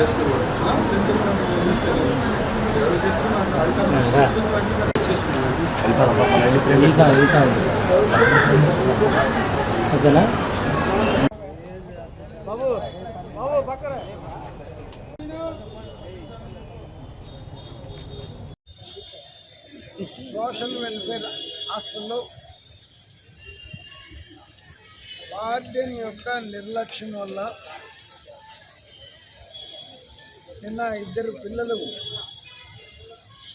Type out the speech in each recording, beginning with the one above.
చేసుకోవాలి. చిన్న చిన్న ఎవరు చెప్తున్నారు ఓకేనా సోషల్ వెల్ఫేర్ హాస్టల్లో వార్డెన్ యొక్క నిర్లక్ష్యం వల్ల నిన్న ఇద్దరు పిల్లలు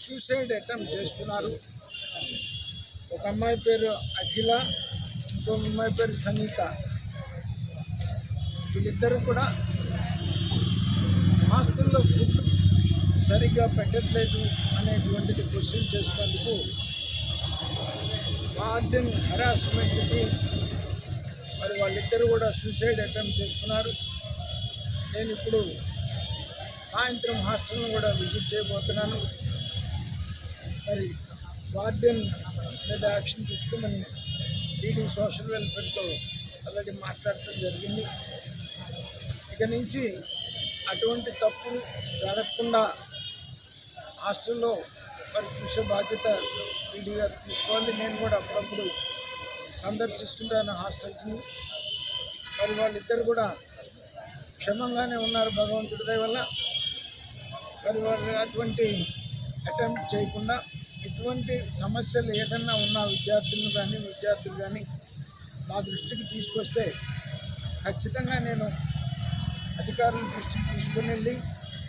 సూసైడ్ అటెంప్ట్ చేసుకున్నారు ఒక అమ్మాయి పేరు అఖిల ఇంకో అమ్మాయి పేరు సంగీత. వీళ్ళిద్దరూ కూడా హాస్టల్లో ఫుడ్ సరిగ్గా పెట్టట్లేదు అనేటువంటిది క్వశ్చన్ చేసినందుకు వార్డెన్ హెరాస్మెంట్కి మరి వాళ్ళిద్దరూ కూడా సూసైడ్ అటెంప్ట్ చేసుకున్నారు నేను ఇప్పుడు సాయంత్రం హాస్టల్ను కూడా విజిట్ చేయబోతున్నాను. మరి వార్డెన్ మీద యాక్షన్ తీసుకోమని డీడీ సోషల్ వెల్ఫేర్తో ఆల్రెడీ మాట్లాడటం జరిగింది. ఇక నుంచి అటువంటి తప్పులు జరగకుండా హాస్టల్లో మరి చూసే బాధ్యత డీడీ గారు తీసుకోవాలి. నేను కూడా అప్పుడప్పుడు సందర్శిస్తుంటాను హాస్టల్స్ని. మరి వాళ్ళిద్దరు కూడా క్షమంగానే ఉన్నారు భగవంతుడి దయ వల్ల. మరి వాళ్ళు అటువంటి అటెంప్ట్ చేయకుండా ఎటువంటి సమస్యలు ఏదన్నా ఉన్న విద్యార్థులు కానీ విద్యార్థులు కానీ నా దృష్టికి తీసుకొస్తే ఖచ్చితంగా నేను అధికారుల దృష్టికి తీసుకుని వెళ్ళి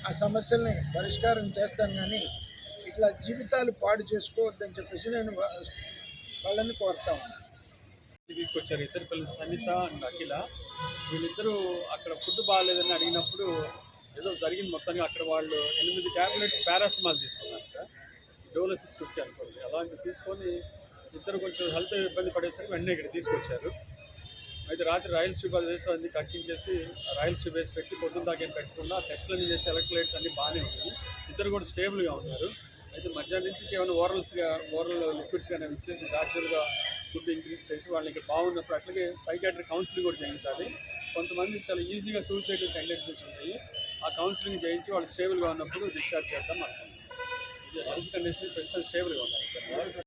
ఆ సమస్యల్ని పరిష్కారం చేస్తాను కానీ ఇట్లా జీవితాలు పాడు చేసుకోవద్దని చెప్పేసి నేను వాళ్ళని కోరుతా ఉన్నాను తీసుకొచ్చారు ఇద్దరు పిల్లలు సనిత అండ్ అఖిల. వీళ్ళిద్దరూ అక్కడ ఫుడ్ బాగాలేదని అడిగినప్పుడు ఏదో జరిగింది మొత్తంగా. అక్కడ వాళ్ళు ఎనిమిది ట్యాబ్లెట్స్ పారాసిమాల్ తీసుకున్నారు డోలో సిక్స్ ఫిఫ్టీ అనుకోండి. అలాంటివి తీసుకొని ఇద్దరు కొంచెం హెల్త్ ఇబ్బంది పడేసరికి వెంటనే ఇక్కడ తీసుకొచ్చారు. అయితే రాత్రి రాయల్ ట్యూబ్ వేసి అన్ని కట్టించేసి రాయల్ ట్యూబ్ వేసి పెట్టి పొద్దున్న దాకా ఏం పెట్టకుండా టెస్ట్లన్నీ చేసి ఎలక్ట్రైట్స్ అన్ని బాగానే ఉన్నాయి. ఇద్దరు కూడా స్టేబుల్గా ఉన్నారు. అయితే మధ్యాహ్నం నుంచి కేవలం ఓరల్స్గా ఓరల్ లిక్విడ్స్ కానీ ఇచ్చేసి గ్రాడ్యువల్గా ఫుడ్ ఇంక్రీజ్ చేసి వాళ్ళని ఇక్కడ బాగున్నప్పుడు అట్లాగే సైకాట్రిక్ కౌన్సిలింగ్ కూడా చేయించాలి. కొంతమంది చాలా ఈజీగా సూసైడ్ టెండెన్సీస్ ఉంటాయి ఆ కౌన్సిలింగ్ చేయించి వాళ్ళు స్టేబుల్గా ఉన్నప్పుడు డిశ్చార్జ్ చేద్దాం అనుకుంటున్నాం. హెల్త్ కండిషన్ ప్రస్తుతం స్టేబుల్గా ఉన్నారు.